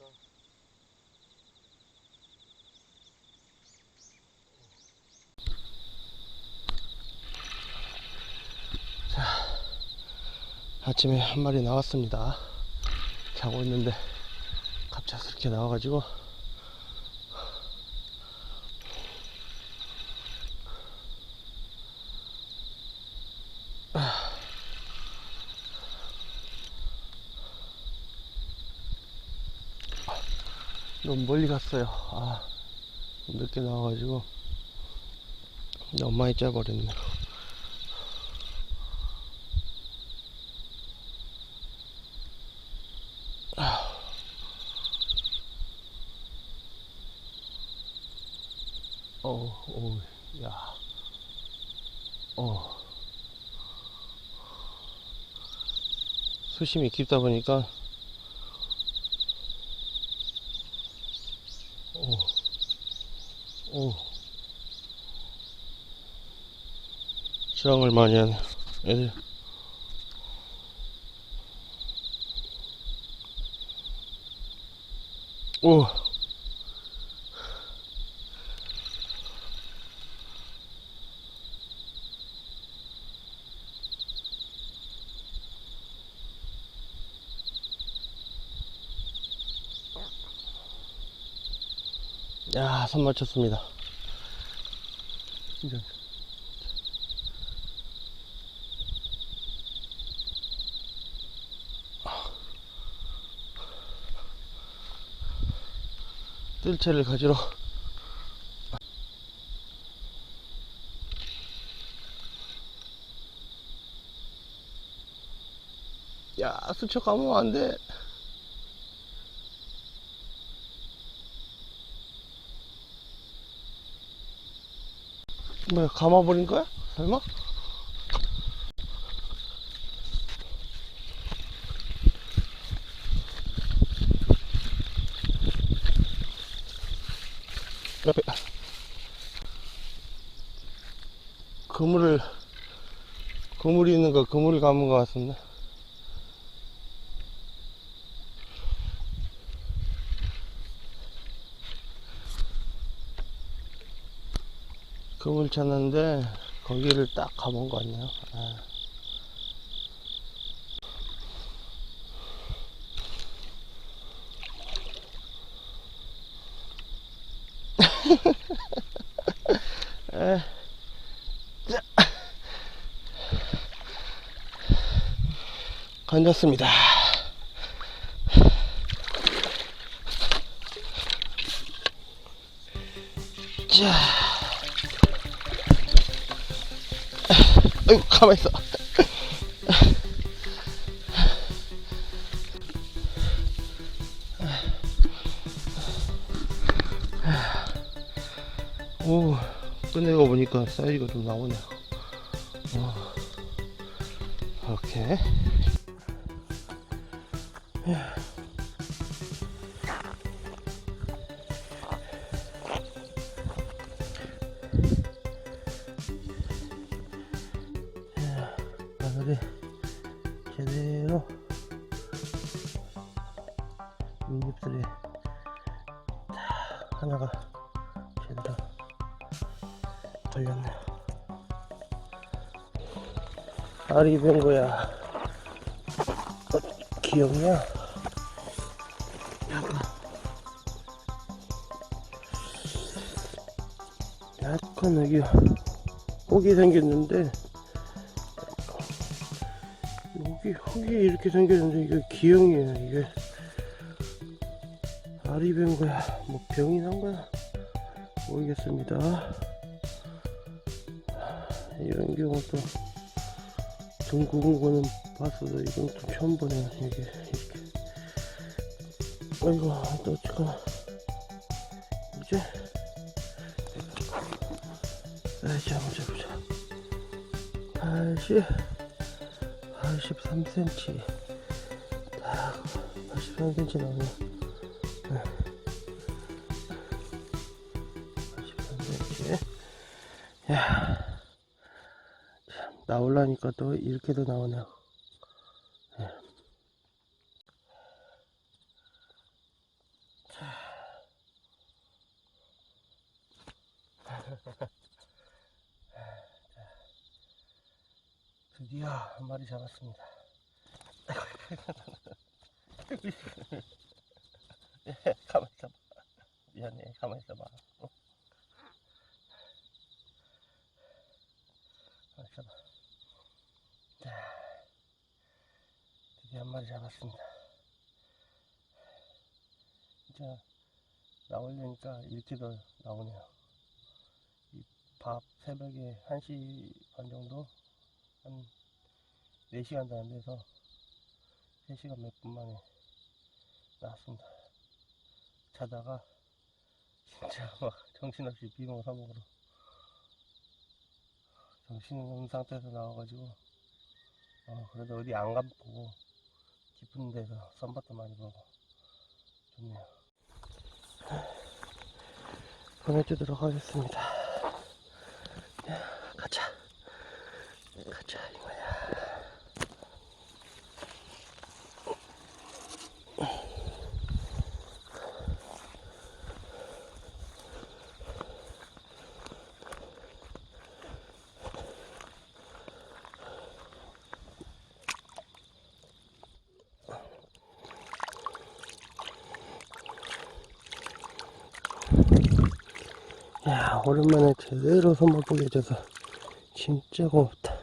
보니까 아침에 한 마리 나왔습니다. 자고 있는데 갑작스럽게 나와가지고 너무 멀리 갔어요. 아, 늦게 나와가지고 너무 많이 짜버렸네. 수심이 깊다 보니까, 어, 어. 수영을 많이 하네. 애들. 오. 야, 손 맞췄습니다. 진짜. 뜰채를 가지러 야 수척 가면 안돼 뭐야 감아버린 거야? 설마? 옆에 그물을 거 그물을 감은 거 같습니다 그물 찾는데 거기를 딱 감은 거 같네요 아. 에. 건졌습니다. 자. 아이고, 가만있어. 오, 끝내고 보니까 사이즈가 좀 나오네요. 어, 이렇게. 바늘이 제대로 윗입술에 딱 하나가 제대로 걸렸네요. 알이 된 거야. 어, 기억이야? 약간, 약간 여기 혹이 생겼는데, 이 흙이 이렇게 생겼는데 이게 기형이에요 이게. 알이 된 거야. 뭐 병이 난 거야? 모르겠습니다. 이런 경우도 등 굽은 거는 봤어도 이건 좀 처음 보네요 이게. 이렇게. 아이고 또 어떡하... 이제? 아이씨 한번 잡보자 다시 83cm. 딱 83cm 나오네. 83cm. 야, 참, 나올라니까 또 이렇게도 나오네요. 예. 드디어 한 마리 잡았습니다. 예, 가만히 있어봐. 미안해, 가만히 있어봐. 어? 가만히 있어봐. 자, 드디어 한 마리 잡았습니다. 진짜 나오려니까 이렇게도 나오네요. 이밥 새벽에 1시 반 정도 한 4시간도 안 돼서 3시간 몇 분 만에 나왔습니다. 자다가 진짜 막 정신없이 비몽 사몽으로 정신없는 상태에서 나와가지고 어, 그래도 어디 안 가보고 깊은 데서 썬밭도 많이 보고 좋네요. 보내주도록 하겠습니다. 야, 가자. 가자 야, 오랜만에 제대로 선물 보게 해줘서 진짜 고맙다.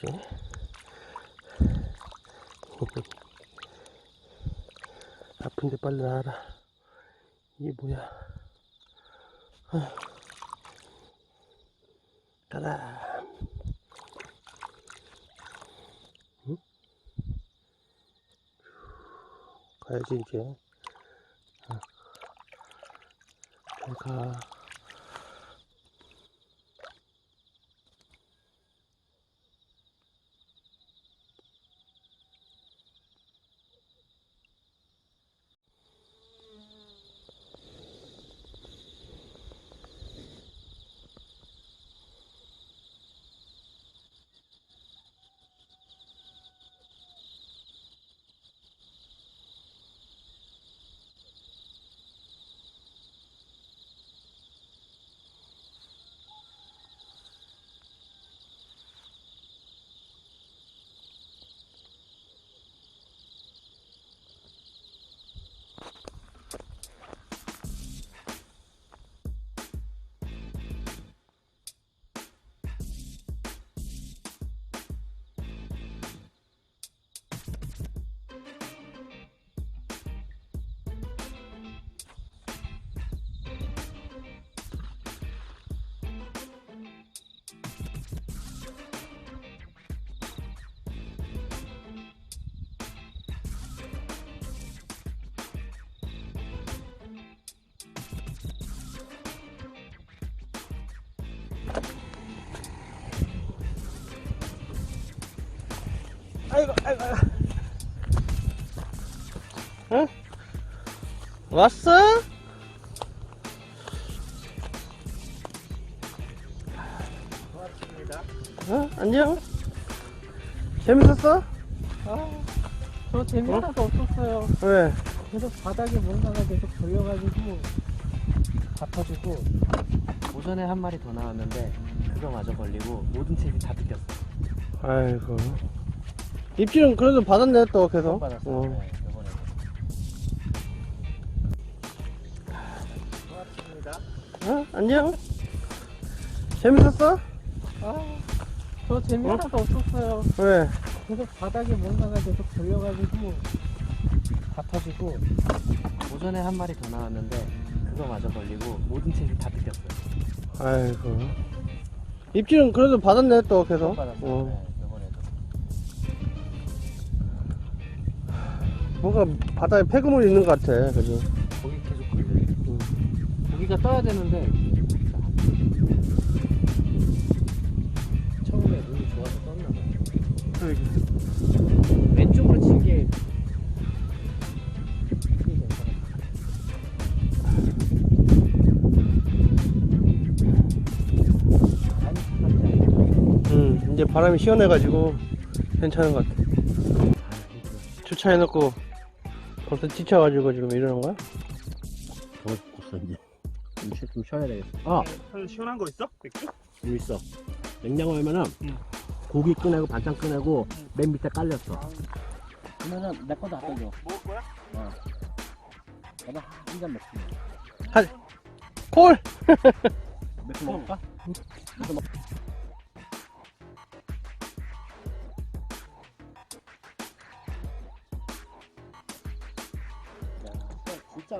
아픈데 빨리 나와라. 이게 뭐야? 가라. 응? 가야지 이제. 어. 잘 가. 아이고, 아이고. 응? 왔어? 고맙습니다. 어? 안녕? 재밌었어? 아, 저 재미 하나도 없었어요. 왜? 계속 바닥에 뭔가가 계속 걸려가지고 아파지고 오전에 한 마리 더 나왔는데 그거 마저 걸리고 모든 책이 다 뜯겼어. 아이고. 입질은 그래도 받았네, 또 계속. 받았어. 어. 네. 고맙습니다. 어? 안녕? 재밌었어? 아, 저 재미 어? 하나도 없었어요. 왜? 계속 바닥에 뭔가가 계속 걸려가지고 아파지고 오전에 한 마리 더 나왔는데 그거 마저 걸리고 모든 책이 다 뜯겼어. 아이고. 입질은 그래도 받았네, 또 계속. 받았어. 어. 네, 뭔가 바다에 폐그물 있는 것 같아. 그죠? 거기 계속 걸려. 응. 고기가 떠야 되는데 처음에 눈이 좋아서 떴나 봐. 왼쪽으로 친 게. 이제 바람이 시원해가지고 괜찮은 것 같아. 아, 그러니까. 주차해놓고 벌써 지쳐가지고 지금 이러는 거야? 더웠어 이제. 좀, 쉬, 좀 쉬어야 되겠어. 아, 시원한 거 있어? 맥주? 좀 있어. 냉장고 하면은 응. 고기 꺼내고 반찬 꺼내고 맨 밑에 깔렸어. 그러면은 내 거도 갖다 줘. 먹을 거야? 어. 내가 한잔 먹지. 콜! 맥주 먹을까? 맥주 먹.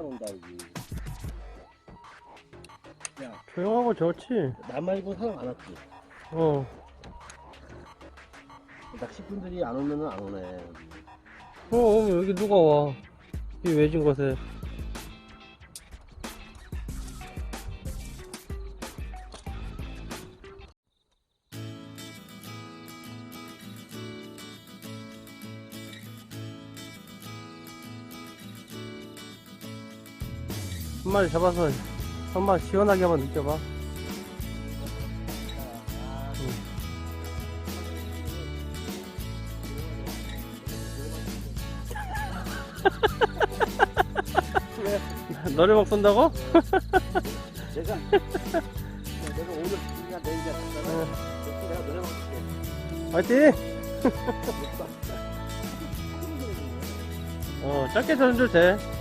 안 온다 여기. 야, 조용하고 좋지. 나 말고 사람 안 왔지. 어. 낚시꾼들이 안 오면은 안 오네. 어, 어, 여기 누가 와. 이 외진 곳에. 마리 잡아서 한 마리 시원하게 한번 느껴봐. 너를 막 쏜다고? 내가 내가 오늘 그냥 내일 갔잖아. 내가 노래 먹을게. 화이팅! 어, 짧게 던져도 돼.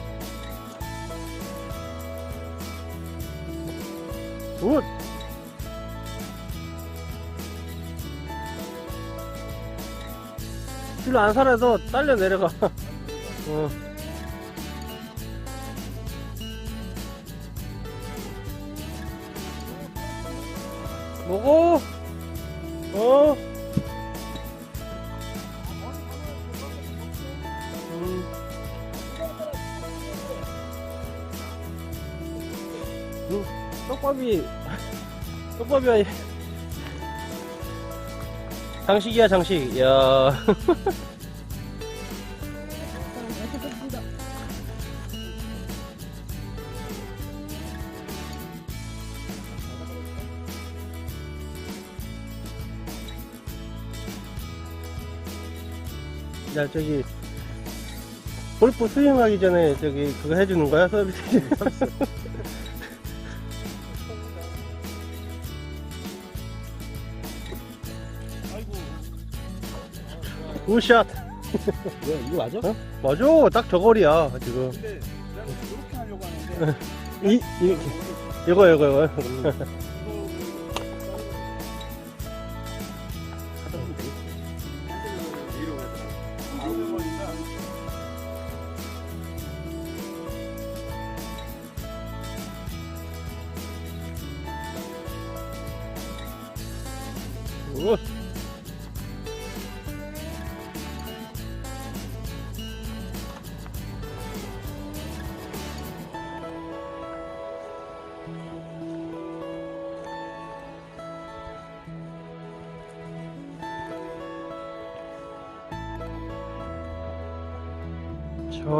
굿! 줄로 안 살아서 딸려 내려가. 어. 먹어! 어? 음. 음, 떡밥이 떡밥이 아니 장식이야 장식. 야. 야 저기 골프 스윙하기 전에 저기 그거 해주는 거야 서비스 굿샷. 왜 이거 맞아? 어? 맞아. 딱 저거리야 지금. 근데 내가 이렇게 하려고 하는데. 이, 이 이거 이거 이거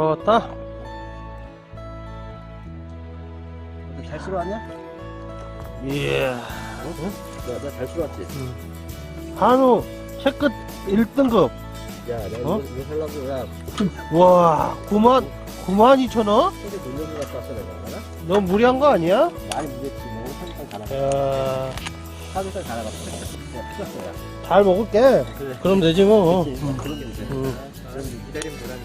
좋다 근데 잘 쓸어왔냐? 이야 야, 내가 잘 쓸어왔지. 한우 채끝 1등급 야, 내가 어? 이거, 이거 살라고 야, 와 9만 9만 2천 원? 소리 놀려고 갔다 왔어 내가. 알아? 너무 무리한 거 아니야? 많이 무겠지. 뭐 삼겹살 다 나가. 야, 삼겹살 다 나갔어. 야, 피었어 야. 잘 먹을게. 그래. 그럼 되지 뭐. 그치? 음. 그런 게 이제. 음. 그럼 기다림 보람이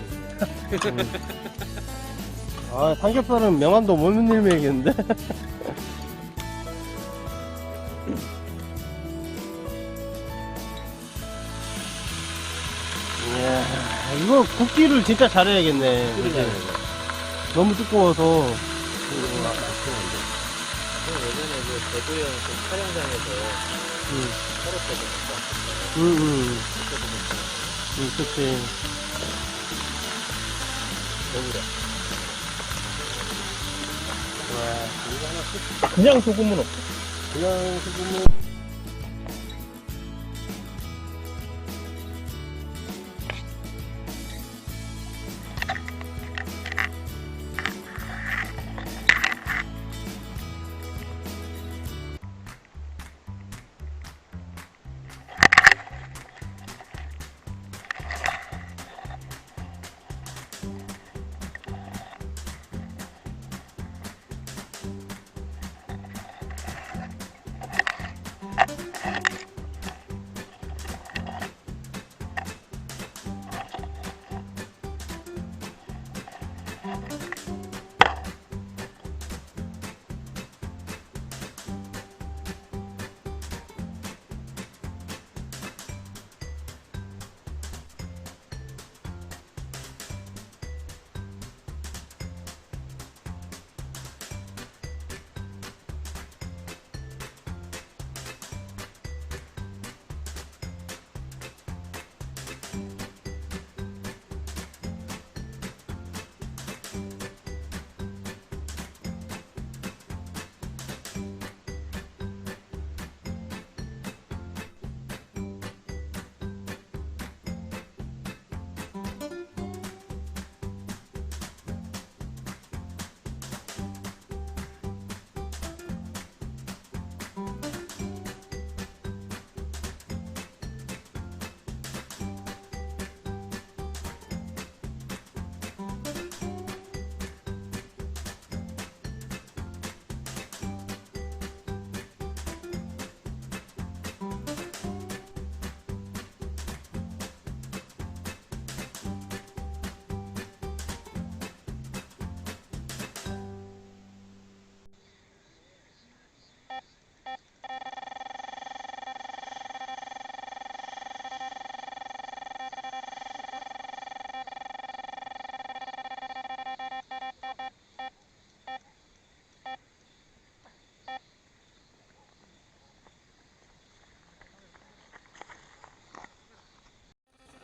아, 삼겹살은 명함도 못 밀매겠는데? 이야, 이거 굽기를 진짜 잘해야겠네. 그치? 너무 두꺼워서. 예전에 그 대구형 그 촬영장에서 응, 서로 때도 봤어. 응, 응. 그때도 봤어. 응, 그치. 겨울에. 그냥 소금은 없어. 그냥 소금은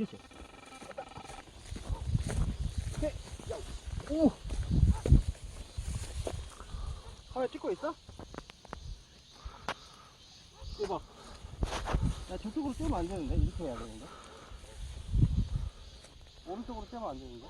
그렇지. 오! 카메라 찍고 있어? 봐. 야, 저쪽으로 떼면 안 되는데? 이렇게 해야 되는데? 오른쪽으로 떼면 안 되는데?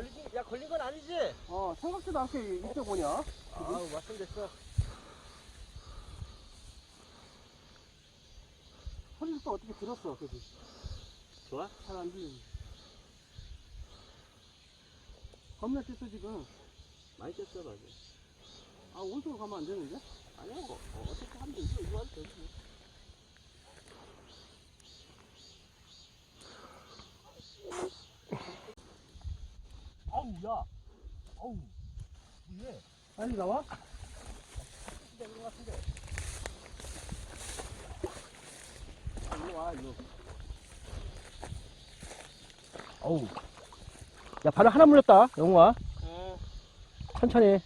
걸리지? 야, 걸린 건 아니지? 어, 생각지도 않게 이쪽 오냐? 아우, 맞선됐어. 소리를 또 어떻게 들었어, 그지? 좋아? 잘 안 들리네. 겁나 뛰어 지금. 많이 쪘어, 맞아. 아, 오른쪽으로 가면 안 되는데? 아니야, 뭐, 어, 어떻게 하면 되지? 이거 하면 되지. 아우, 야. 아우, 왜? 빨리 나와? 진짜 이거 같은데. 아, 일로 와, 일로. 어우. 야, 바늘 하나 물렸다, 영웅아. 어. 천천히. 야,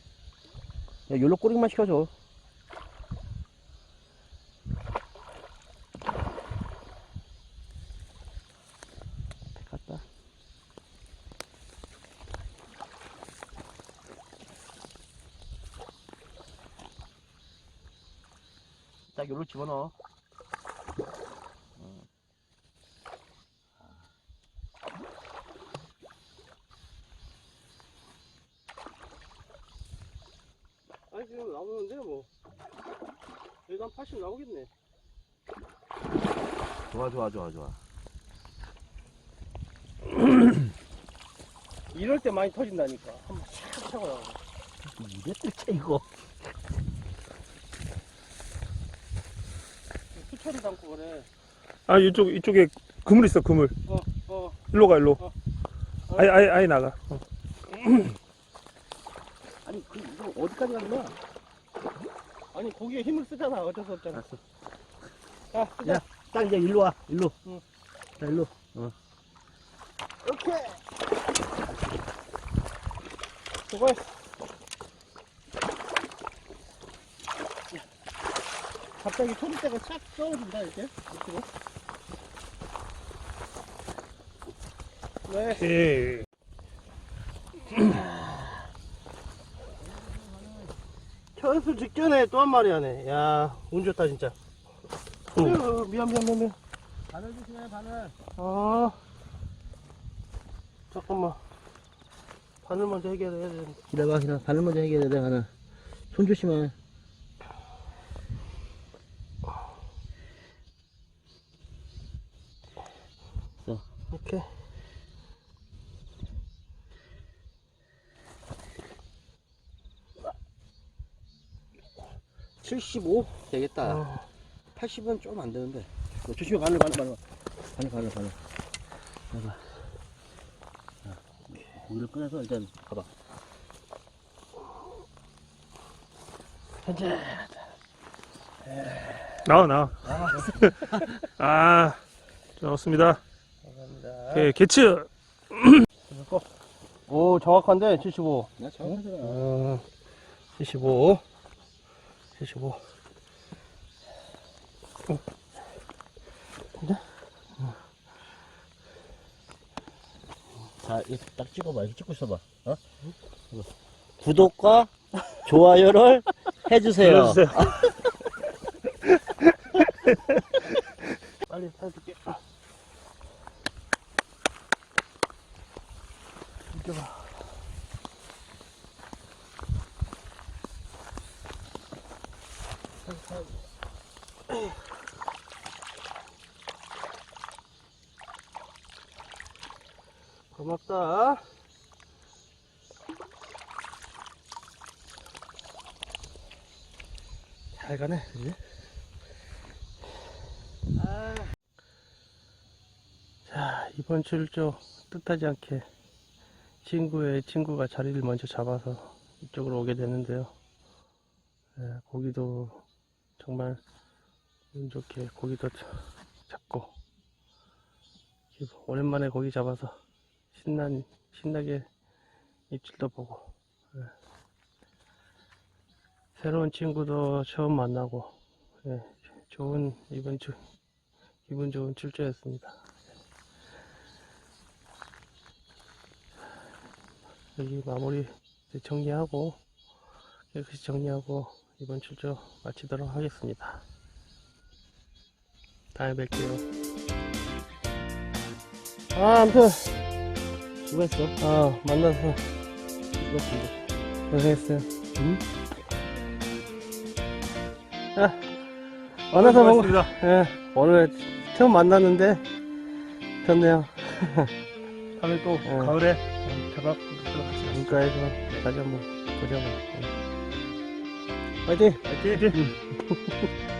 열로 꼬리만 시켜줘. 집어넣어. 아니, 지금 나오는데, 뭐. 한80 나오겠네. 좋아, 좋아, 좋아, 좋아. 이럴 때 많이 터진다니까. 한번 샥 나가. 이게 뜰채, 이거. 수초를 담고 그래. 아 이쪽 이쪽에 그물 있어 그물 어, 어. 일로 가 일로 어. 아예 아예 아예 나가 어. 아니, 그, 이거 어디까지 가는 거야? 아니, 거기에 힘을 쓰잖아. 어쩔 수 없잖아. 알았어. 자, 쓰자. 야, 딱 이제 일로 와, 일로. 응. 자, 일로. 오케이. 수고했어. 갑자기 소리대가 싹 떨어진다, 이렇게. 이렇게. 네. 예. 철수 직전에 또 한 마리 하네. 야, 운 좋다, 진짜. 어휴, 미안, 미안, 미안, 미안. 바늘 조심해, 바늘. 아. 잠깐만. 바늘 먼저 해결해야 되는데. 기다려, 기다려. 바늘 먼저 해결해야 돼, 바늘. 손 조심해. 오케이. 75 되겠다. 어, 80은 좀 안 되는데. 너 조심해, 바늘, 바늘, 바늘. 바늘, 바늘, 바늘. 봐봐. 자, 고기를 꺼내서 일단 봐봐. 현재 나와 나와 아 좋습니다 감사합니다. 예, 개츠 오 정확한데 75. 나 정확하더라. 어, 75. 75. 자, 이렇게 딱 찍어봐. 이렇게 찍고 있어봐. 어? 이거. 구독과 좋아요를 해주세요. 눌러주세요 빨리 사줄게. 이겨봐. 고맙다. 잘 가네, 그지? 자, 이번 출조 뜻하지 않게 친구의 친구가 자리를 먼저 잡아서 이쪽으로 오게 되는데요. 예, 고기도 정말 운 좋게 고기도 잡고 오랜만에 고기 잡아서 신난 신나게 입질도 보고 예. 새로운 친구도 처음 만나고 예, 좋은 이번 주 기분 좋은 출조였습니다. 여기 마무리 정리하고 깨끗이 정리하고 이번 출조 마치도록 하겠습니다. 다음에 뵐게요. 아, 아무튼 수고했어. 아 만나서 수고했어. 고생했어요. 응? 아, 만나서 뭔가 고맙습니다 예, 오늘 처음 만났는데 좋네요. 다음에 또 예. 가을에 들어 같이 물가에서 다시 한번 보자고. 화이팅! 파이팅